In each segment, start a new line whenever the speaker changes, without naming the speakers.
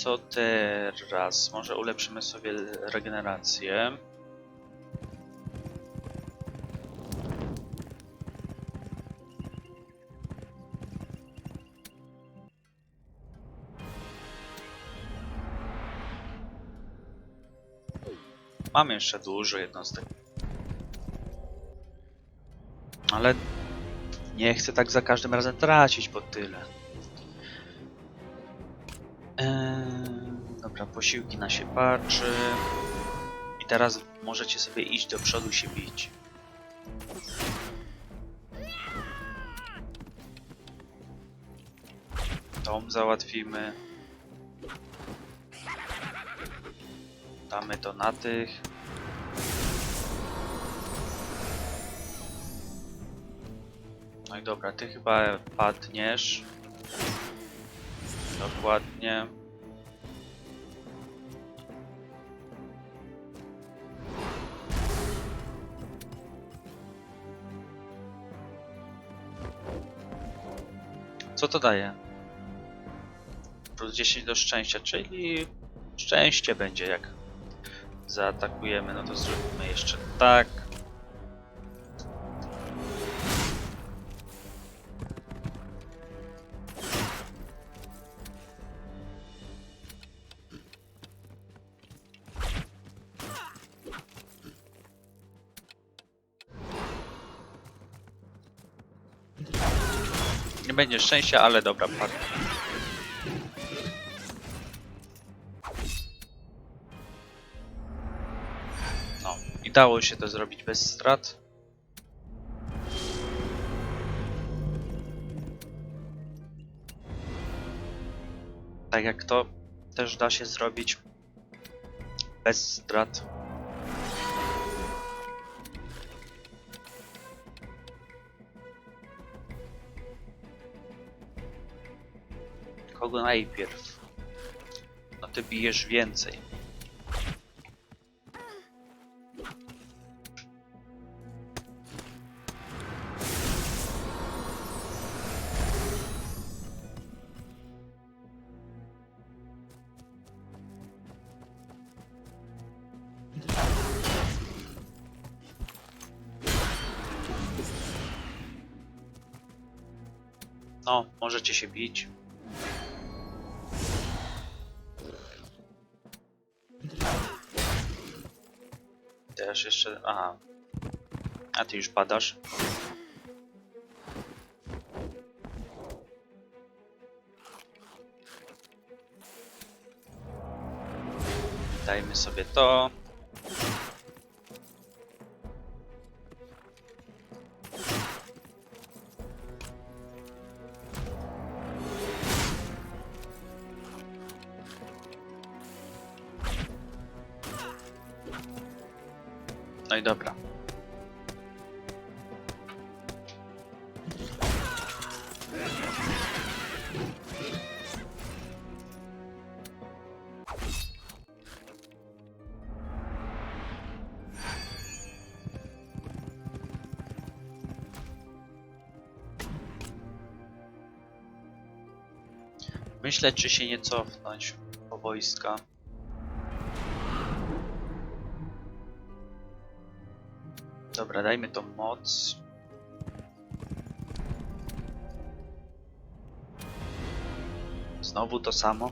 Co teraz? Może ulepszymy sobie regenerację. Mamy jeszcze dużo jednostek. Ale nie chcę tak za każdym razem tracić po tyle. Posiłki na się patrzy. I teraz możecie sobie iść do przodu się bić. Tom załatwimy. Damy to na tych. No i dobra, ty chyba padniesz. Dokładnie. To daje? Plus 10 do szczęścia, czyli szczęście będzie jak zaatakujemy. No to zróbmy jeszcze tak. Nie będzie szczęścia, ale dobra, padł. No, i dało się to zrobić bez strat. Tak jak to też da się zrobić bez strat. Kogo najpierw? No ty bijesz więcej. No, możecie się bić. Teraz jeszcze. Aha. A ty już padasz. Dajmy sobie to. No i dobra. Myślę, czy się nie cofnąć po wojska. Dobra, dajmy tą moc. Znowu to samo.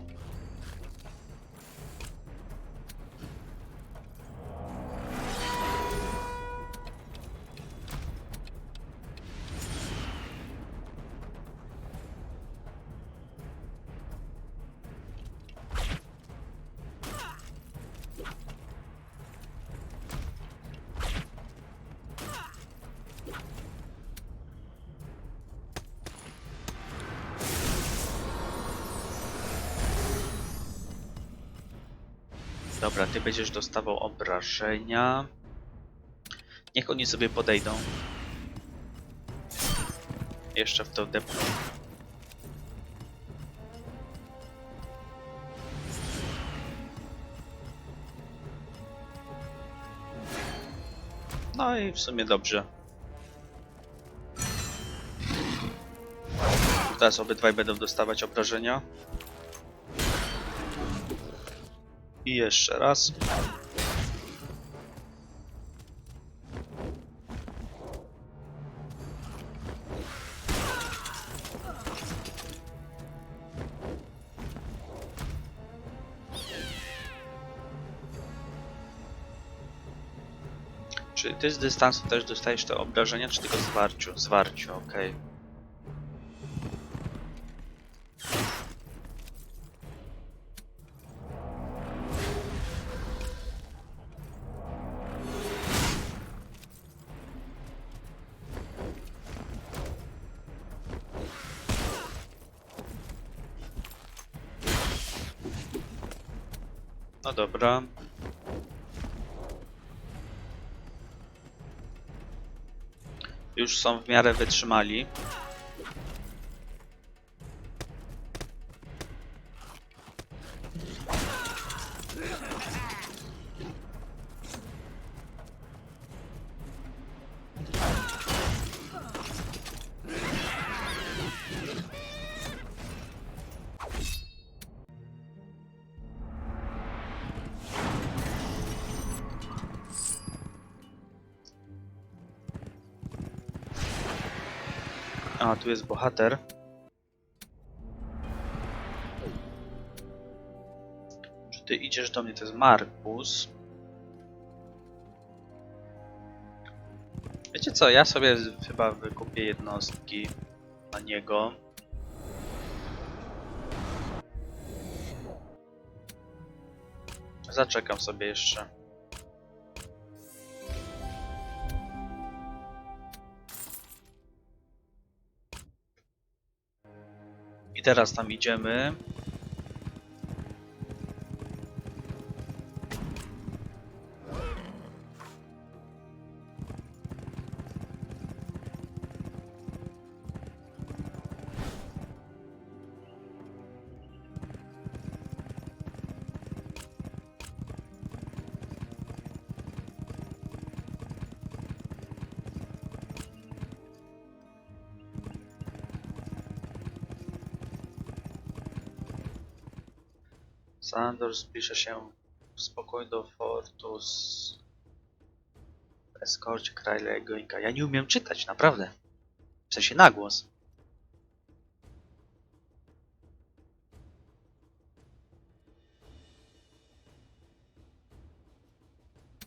Będziesz dostawał obrażenia. Niech oni sobie podejdą. Jeszcze w to depną. No i w sumie dobrze. Teraz obydwaj będą dostawać obrażenia. I jeszcze raz. Czy ty z dystansu też dostajesz te obrażenia, czy tylko zwarciu? Zwarciu, okej. No dobra. Już są w miarę wytrzymali. Tu jest bohater. Czy ty idziesz do mnie? To jest Markus. Wiecie co, ja sobie chyba wykupię jednostki na niego. Zaczekam sobie jeszcze. Teraz tam idziemy. Sandor zbliża się w spokój do fortu z w eskorcie Krajlego Inka. Ja nie umiem czytać, naprawdę. W sensie na głos.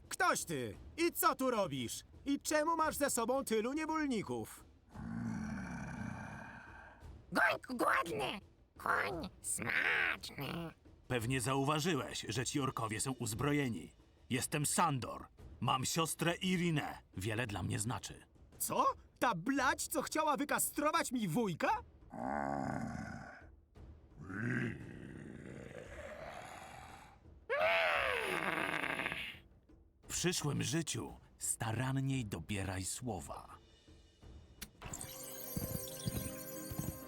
Ktoś ty! I co tu robisz? I czemu masz ze sobą tylu niewolników?
Gońk głodny, koń smaczny.
Pewnie zauważyłeś, że ci orkowie są uzbrojeni. Jestem Sandor. Mam siostrę Irinę. Wiele dla mnie znaczy.
Co? Ta blać, co chciała wykastrować mi wujka?
W przyszłym życiu staranniej dobieraj słowa.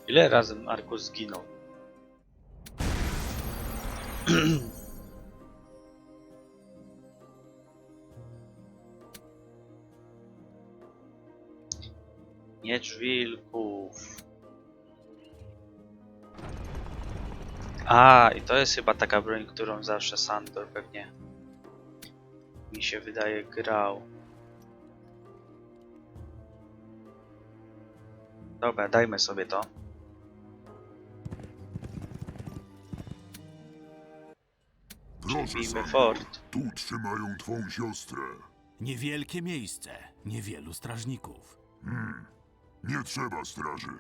Ile razy Markus zginął? Miecz wilków. A, i to jest chyba taka broń, którą zawsze Sandor pewnie mi się wydaje grał. Dobra, dajmy sobie to.
Sandor,
fort.
tu trzymają twą siostrę.
Niewielkie miejsce, niewielu strażników.
Nie trzeba straży.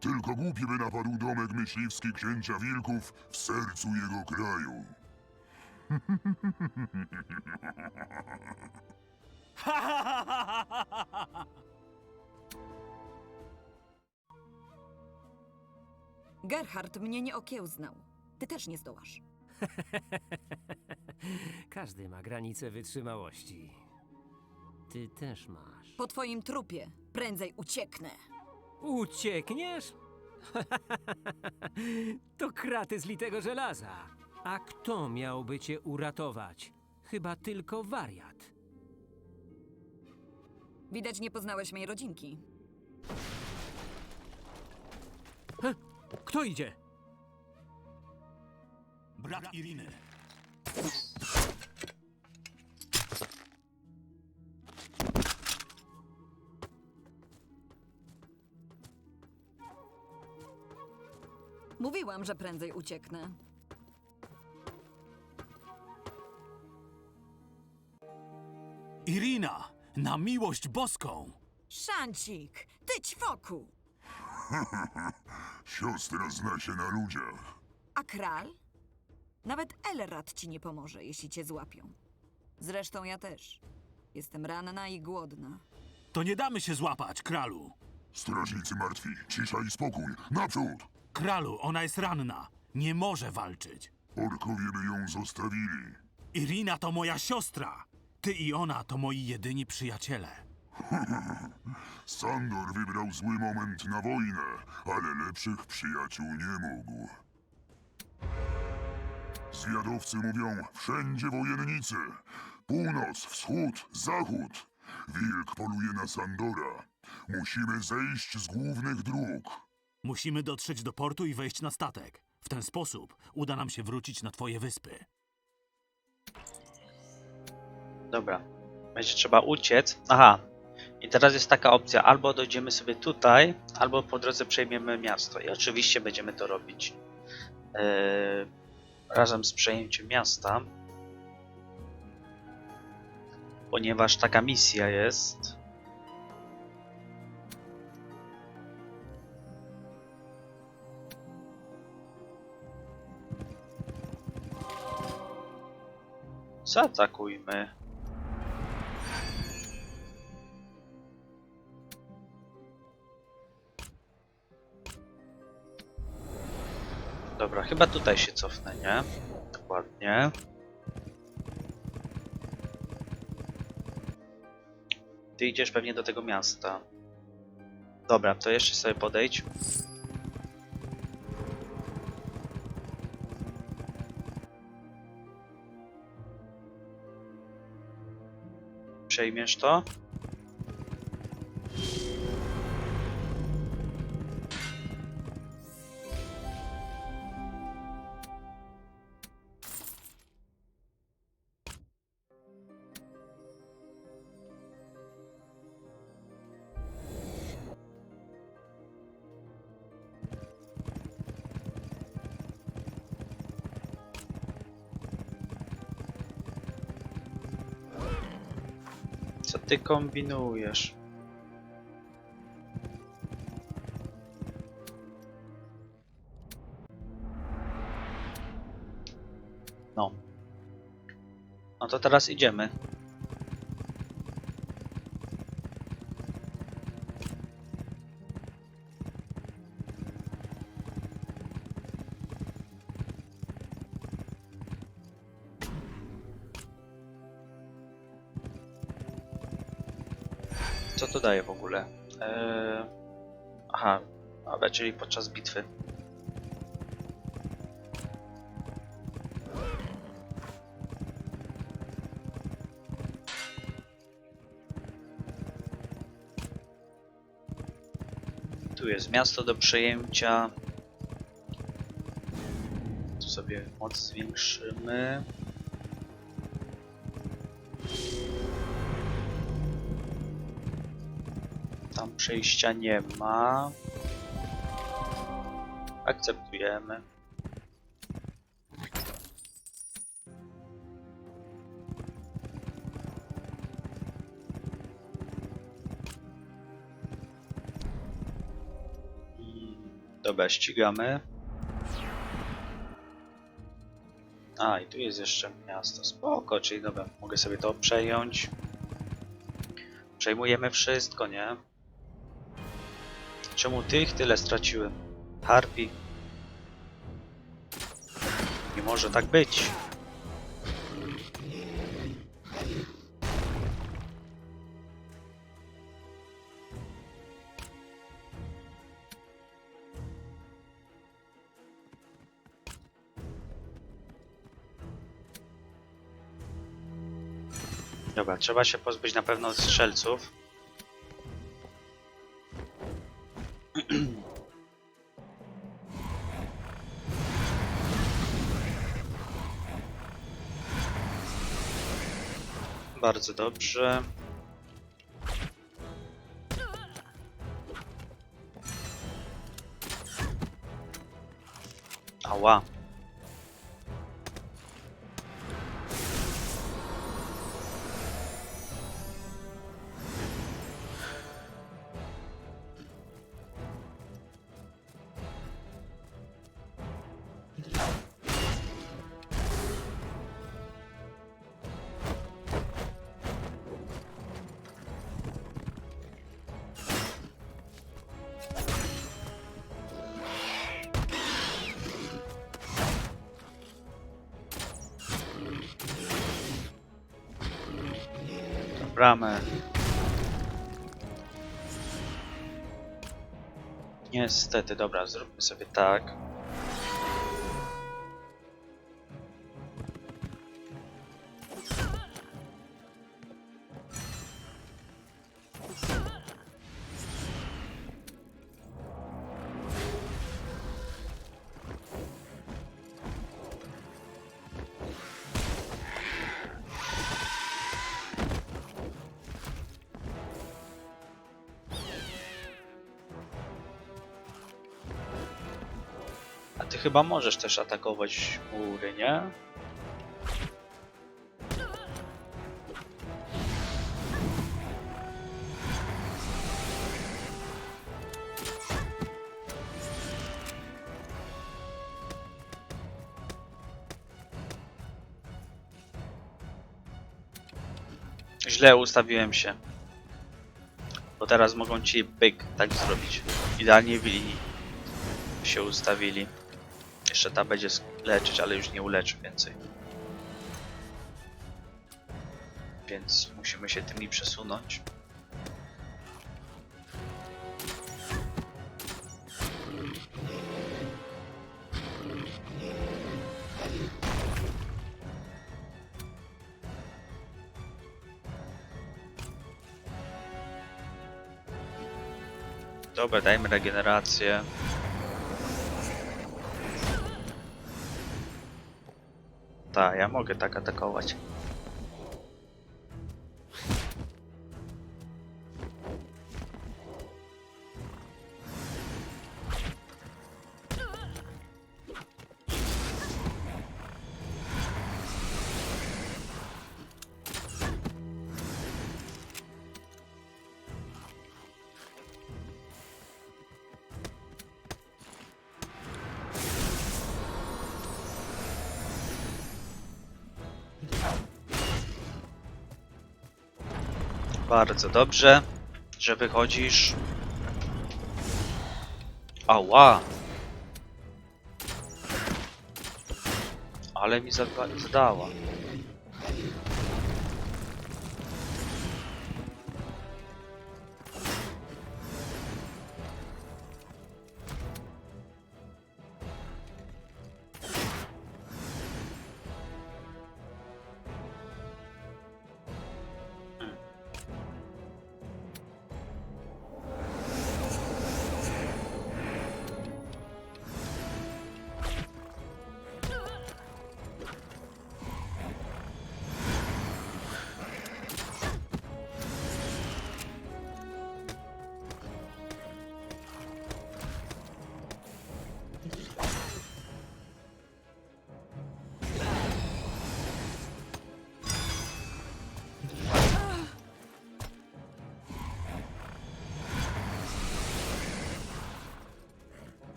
Tylko głupi by napadł domek myśliwski księcia wilków w sercu jego kraju.
Gerhard mnie nie okiełznał. Ty też nie zdołasz.
Każdy ma granice wytrzymałości. Ty też masz.
Po twoim trupie prędzej ucieknę.
Uciekniesz? to kraty z litego żelaza. A kto miałby cię uratować? Chyba tylko wariat.
Widać nie poznałeś mej rodzinki.
Kto idzie?
Brat Iriny.
Mówiłam, że prędzej ucieknę.
Irina, na miłość boską!
Szancik, ty ćwoku!
Siostra zna się na ludziach.
A kral? Nawet Elrad ci nie pomoże, jeśli cię złapią. Zresztą ja też. Jestem ranna i głodna.
To nie damy się złapać, kralu!
Strażnicy martwi, cisza i spokój. Naprzód!
Kralu, ona jest ranna. Nie może walczyć.
Orkowie by ją zostawili.
Irina to moja siostra. Ty i ona to moi jedyni przyjaciele.
Sandor wybrał zły moment na wojnę, ale lepszych przyjaciół nie mógł. Zwiadowcy mówią wszędzie wojennicy. Północ, wschód, zachód. Wilk poluje na Sandora. Musimy zejść z głównych dróg.
Musimy dotrzeć do portu i wejść na statek. W ten sposób uda nam się wrócić na twoje wyspy.
Dobra. Będzie trzeba uciec. Aha. I teraz jest taka opcja. Albo dojdziemy sobie tutaj, albo po drodze przejmiemy miasto. I oczywiście będziemy to robić e, razem z przejęciem miasta. Ponieważ taka misja jest. Zaatakujmy. Dobra, chyba tutaj się cofnę, nie? Dokładnie. Ty idziesz pewnie do tego miasta. Dobra, to jeszcze sobie podejdź. Przejmiesz to? Co ty kombinujesz? No. No to teraz idziemy. Co to daje w ogóle? Eee... Aha, dobra, czyli podczas bitwy. Tu jest miasto do przejęcia. Tu sobie moc zwiększymy. Przejścia nie ma. Akceptujemy. Dobra, ścigamy. A, i tu jest jeszcze miasto. Spoko, czyli dobra, mogę sobie to przejąć. Przejmujemy wszystko, nie? Czemu tych tyle straciłem? Harpi. Nie może tak być. Dobra, trzeba się pozbyć na pewno strzelców. Bardzo dobrze. Ała. Niestety, dobra, zróbmy sobie tak. Chyba możesz też atakować mury, nie? Źle ustawiłem się. Bo teraz mogą ci byk tak zrobić. Idealnie w linii się ustawili. Jeszcze ta będzie leczyć, ale już nie uleczy więcej. Więc musimy się tymi przesunąć. Dobra, dajmy regenerację. Tak, ja mogę tak atakować. Bardzo dobrze, że wychodzisz. Ała! Ale mi zada- zadała.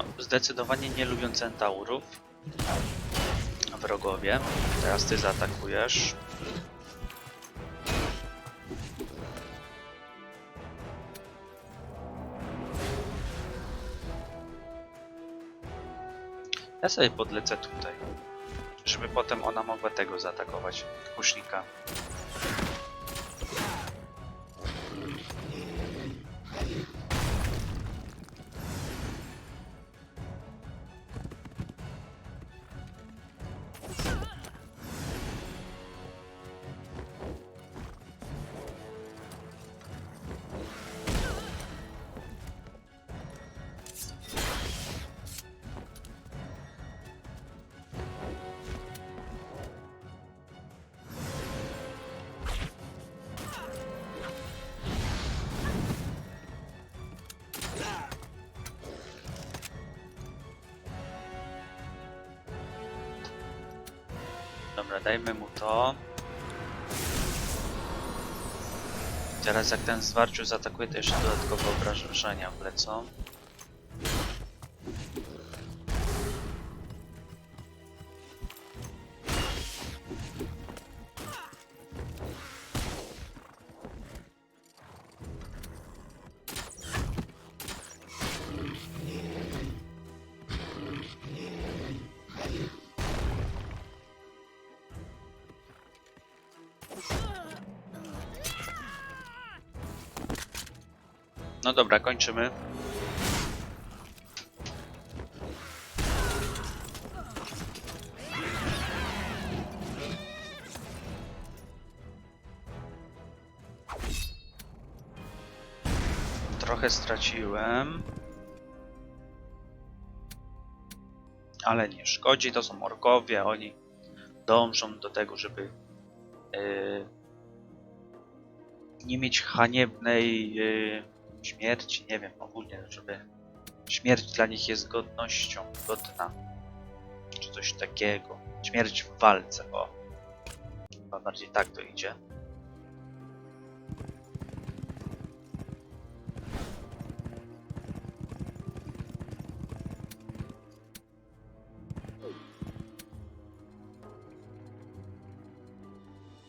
No, zdecydowanie nie lubią centaurów. Wrogowie. Teraz ty zaatakujesz. Ja sobie podlecę tutaj. Żeby potem ona mogła tego zaatakować. Kusznika. Dobra, dajmy mu to. Teraz jak ten zwarciu zaatakuje, to jeszcze dodatkowe obrażenia wlecą. No dobra, kończymy. Trochę straciłem. Ale nie szkodzi, to są orkowie, oni dążą do tego, żeby yy, nie mieć haniebnej yy, śmierci, nie wiem, ogólnie, żeby śmierć dla nich jest godnością, godna, czy coś takiego. Śmierć w walce, o. Chyba bardziej tak to idzie.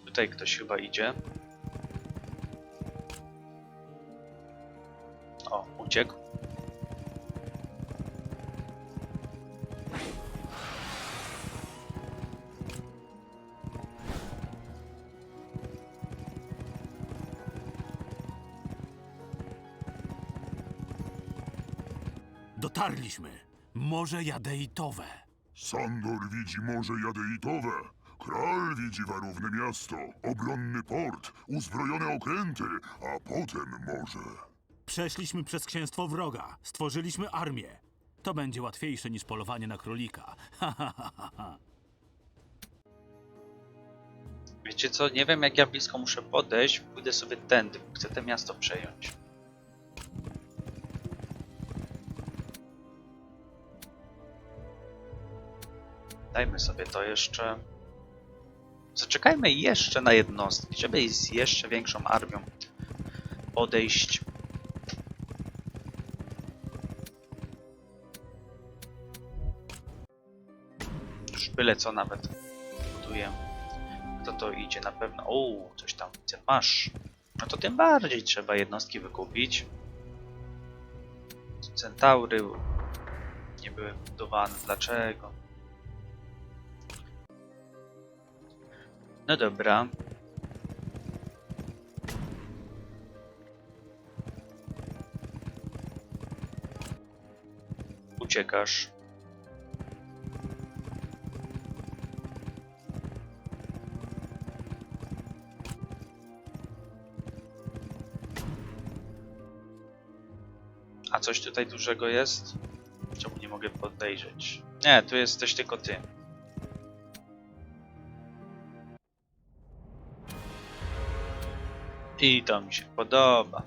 Tutaj ktoś chyba idzie. Uciekł.
Dotarliśmy. Morze Jadeitowe.
Sandor widzi Morze Jadeitowe. Kral widzi warowne miasto, obronny port, uzbrojone okręty, a potem morze.
Przeszliśmy przez księstwo wroga. Stworzyliśmy armię. To będzie łatwiejsze niż polowanie na królika. Ha.
Wiecie co, nie wiem jak ja blisko muszę podejść, pójdę sobie tędy, chcę to miasto przejąć. Dajmy sobie to jeszcze. Zaczekajmy jeszcze na jednostki, żeby z jeszcze większą armią podejść. Byle co nawet buduję. Kto to idzie na pewno? O, coś tam widzę, masz. No to tym bardziej trzeba jednostki wykupić. Centaury nie były budowane. Dlaczego? No dobra. Uciekasz. Coś tutaj dużego jest? Czemu nie mogę podejrzeć? Nie, tu jesteś tylko ty. I to mi się podoba.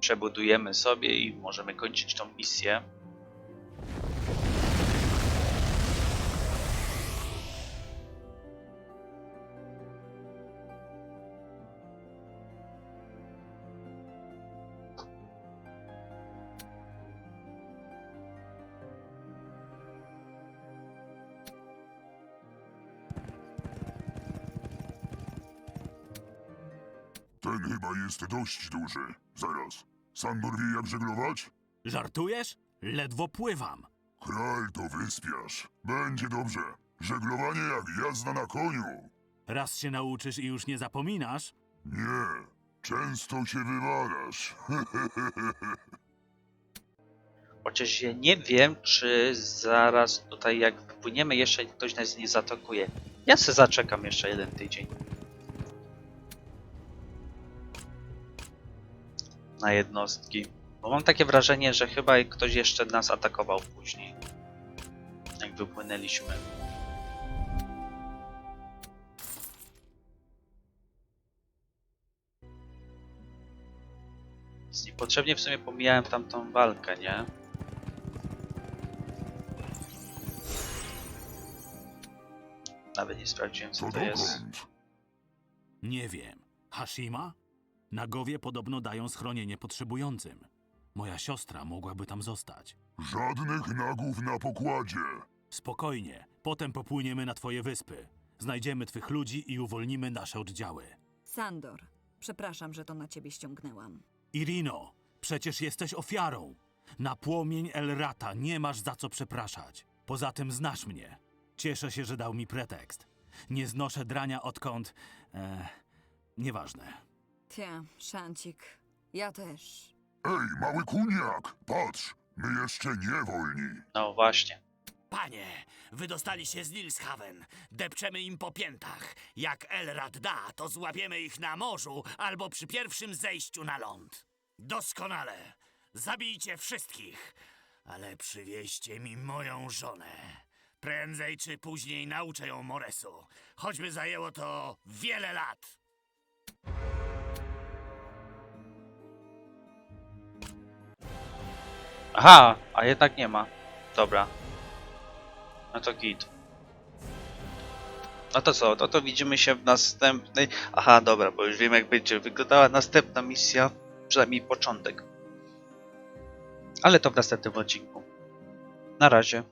Przebudujemy sobie i możemy kończyć tą misję.
Ten chyba jest dość duży. Zaraz. Sandor wie jak żeglować?
Żartujesz? Ledwo pływam.
Kral to wyspiarz. Będzie dobrze. Żeglowanie jak jazda na koniu.
Raz się nauczysz i już nie zapominasz.
Nie. Często się wywalasz.
Chociaż ja nie wiem, czy zaraz tutaj jak wypłyniemy jeszcze ktoś nas nie zaatakuje. Ja se zaczekam jeszcze jeden tydzień. Na jednostki. Bo mam takie wrażenie, że chyba ktoś jeszcze nas atakował później. Jak wypłynęliśmy. Więc Niepotrzebnie w sumie pomijałem tamtą walkę, nie? Nawet nie sprawdziłem, co to jest.
Nie wiem. Hashima? Nagowie podobno dają schronienie potrzebującym. Moja siostra mogłaby tam zostać.
Żadnych nagów na pokładzie.
Spokojnie, potem popłyniemy na twoje wyspy. Znajdziemy twych ludzi i uwolnimy nasze oddziały.
Sandor, przepraszam, że to na ciebie ściągnęłam.
Irino, przecież jesteś ofiarą. Na płomień Elrata nie masz za co przepraszać. Poza tym znasz mnie. Cieszę się, że dał mi pretekst. Nie znoszę drania odkąd... E, nieważne.
Tia, szancik, ja też.
Ej, mały kuniak, patrz, my jeszcze nie wolni.
No właśnie.
Panie, wydostali się z Nilshaven. Depczemy im po piętach. Jak Elrad da, to złapiemy ich na morzu albo przy pierwszym zejściu na ląd. Doskonale. Zabijcie wszystkich, ale przywieźcie mi moją żonę. Prędzej czy później nauczę ją Moresu, choćby zajęło to wiele lat.
Aha, a jednak nie ma. Dobra. No to git. No to co, no to widzimy się w następnej... Aha, dobra, bo już wiem jak będzie wyglądała następna misja, przynajmniej początek. Ale to w następnym odcinku. Na razie.